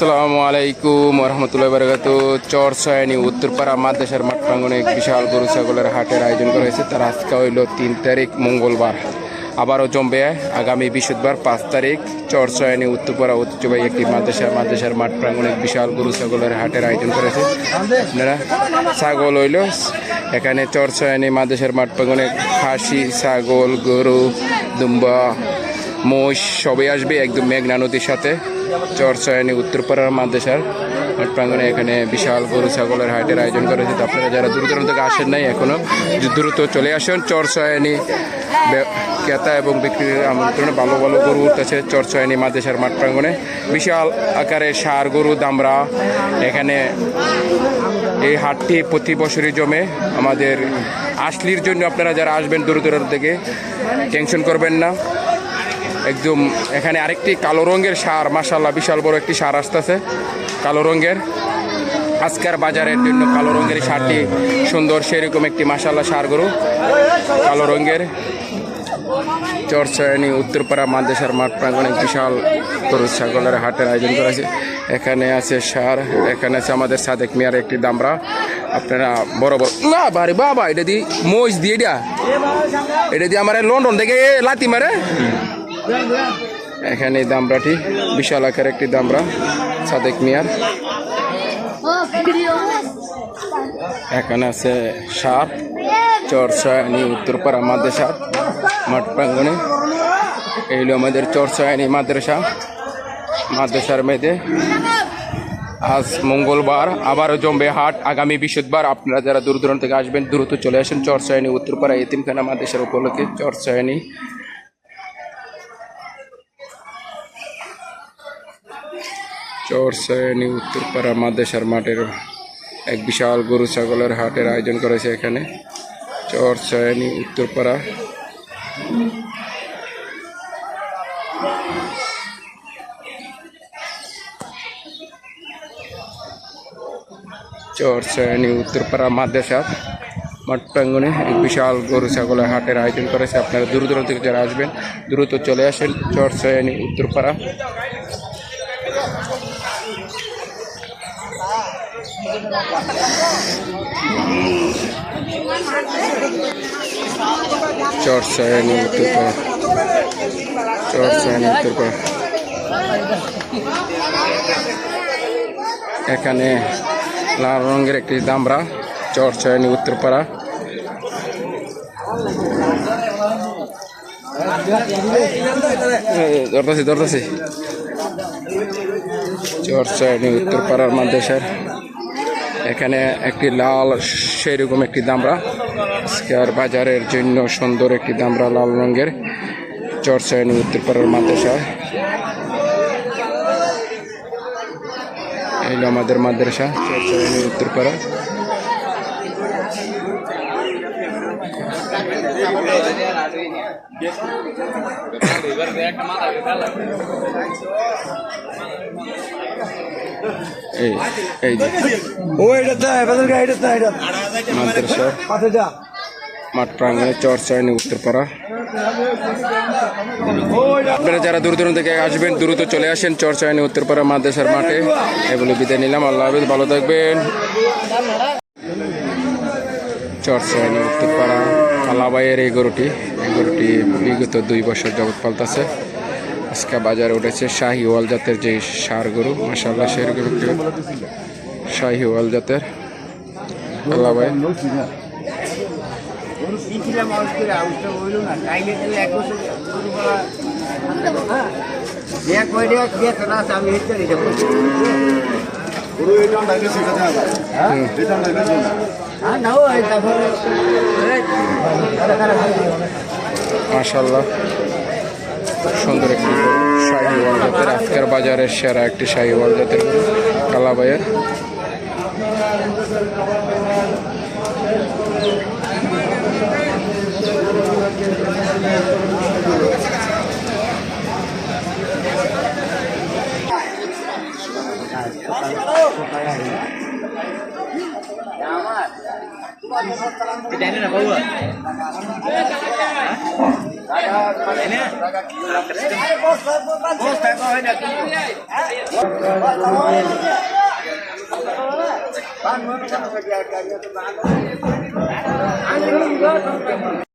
আসসালামু আলাইকুম রহমতুল্লাহ বারকাত। চর সয়ানি উত্তরপাড়া মাদ্রাসার মাঠ প্রাঙ্গনে এক বিশাল গরু ছাগলের হাটের আয়োজন করা হয়েছে। তার আজকে হইল তিন তারিখ, মঙ্গলবার। আবারও জমবে আগামী বৃহস্পতিবার পাঁচ তারিখ। চর সয়ানি উত্তরপাড়া ঐতিহ্যবাহী একটি মাদ্রাসা। মাদ্রাসার মাঠ প্রাঙ্গনে বিশাল গরু ছাগলের হাটের আয়োজন করেছে আপনারা ছাগল হইল, এখানে চর মাদ্রাসার মাঠ প্রাঙ্গনে খাসি, ছাগল, গরু, দুম্বা মোষ সবই আসবে একদম মেঘনা নদীর সাথে। চরচয়নি উত্তরপাড়ার মাদ্রাসার। প্রাঙ্গনে এখানে বিশাল গরু, ছাগলের হাটের আয়োজন করা হয়েছে। আপনারা যারা দূর দূরান্ত থেকে আসেন নাই এখনও দ্রুত চলে আসুন, চরচয়নি ক্রেতা এবং বিক্রির আমন্ত্রণে ভালো ভালো গরু উঠতেছে চরচয়নি মাদ্রাসার মাঠ প্রাঙ্গনে বিশাল আকারে সার গরু, দামরা। এখানে এই হাটটি প্রতি বছরই জমে। আমাদের আসলির জন্য আপনারা যারা আসবেন দূর দূরান্ত থেকে, টেনশন করবেন না। একদম এখানে আরেকটি কালো রঙের সার মাসাল্লাহ বিশাল বড় একটি সার আসতেছে, কালো রঙের। আজকের বাজারের জন্য কালো রঙের সারটি সুন্দর, সেরকম একটি মাসাল্লাহ সার গরু। কালো রঙের। চরচয়নি, উত্তরপাড়া, মাদ্রাসার মাঠ প্রাঙ্গনে বিশাল গরু ছাগলের হাটের আয়োজন করা আছে এখানে আছে সার, এখানে আছে আমাদের সাদেক মিয়ার একটি দামরা। আপনারা বড় বড় না, বারে বাবা, এটা দি মোজ দিয়ে এটা। এটা দিয়ে আমার লন্ডন থেকে লাতি মারে। এখানে দামরাটি, বিশাল আকার একটি দামরা, সাদেক মিয়ার। এখানে আছে সাপ চরসায়নি উত্তরপাড়া মাদ্রাসা, মাঠ প্রাঙ্গনে এই হলো আমাদের চরসায়নি মাদ্রাসা। মাদ্রাসার মেয়েদের আজ মঙ্গলবার আবারও জম্বে হাট। আগামী বৃহস্পতিবার আপনারা যারা দূর দূরান্ত থেকে আসবেন, দ্রুত চলে আসেন চরসায়নি উত্তরপাড়া এতিমখানা মাদ্রাসার উপলক্ষে। চরসায়নি চরসায়নি উত্তরপাড়া মাদ্রাসার মাঠের এক বিশাল গরু ছাগলের হাটের আয়োজন করেছে এখানে। চরসায়নি উত্তরপাড়া। চরসায়নি উত্তরপাড়া মাদ্রাসার মাঠ প্রাঙ্গনে এক বিশাল গরু ছাগলের হাটের আয়োজন করেছে। আপনারা দূর দূরান্ত থেকে যারা আসবেন, দ্রুত চলে আসেন চরসায়নি উত্তরপাড়া। চরসায়নি উত্তরপাড়া এখানে লাল রঙের একটি দামরা, চর চরসায়নি উত্তরপাড়া ধরতেছি ধরতেছি। চরসায়নি উত্তরপাড়ার মাদ্রাসার। এখানে একটি লাল সেরকম একটি দামরা। আজকের বাজারের জন্য সুন্দর একটি দামরা, লাল রঙের। চরসায়নি উত্তরপাড়ার মাদ্রাসা। এই হলো আমাদের মাদ্রাসা চরসায়নি উত্তরপাড়া। এই এই যে। ও এটা এটা এটা। মাদ্রাসা। মাঠ চরচায়নি উত্তরপাড়া। আপনারা যারা দূর দূরান্ত থেকে আসবেন দ্রুত চলে আসেন চরচায়নি উত্তরপাড়া মাদ্রাসার মাঠে। এগুলো বিদায় নিলাম। আল্লাহ হাফিজ ভালো থাকবেন। চরচায়নি উত্তরপাড়া কালাবাইয়ের এই গরুটি। এই গরুটি বিগত দুই বছর জগৎ পাল্টাছে। আজকে বাজারে উঠেছে শাহিওয়াল জাতের যে সার গরু মাসাল্লাহ সেরকম একটি শাহিওয়াল জাতের। কালাবাই মাশাল্লাহ সুন্দর একটি শাহিওয়াল জাতের আজকের বাজারের সেরা একটি শাহিওয়াল জাতের কালাবাইয়ের। বাবু। ને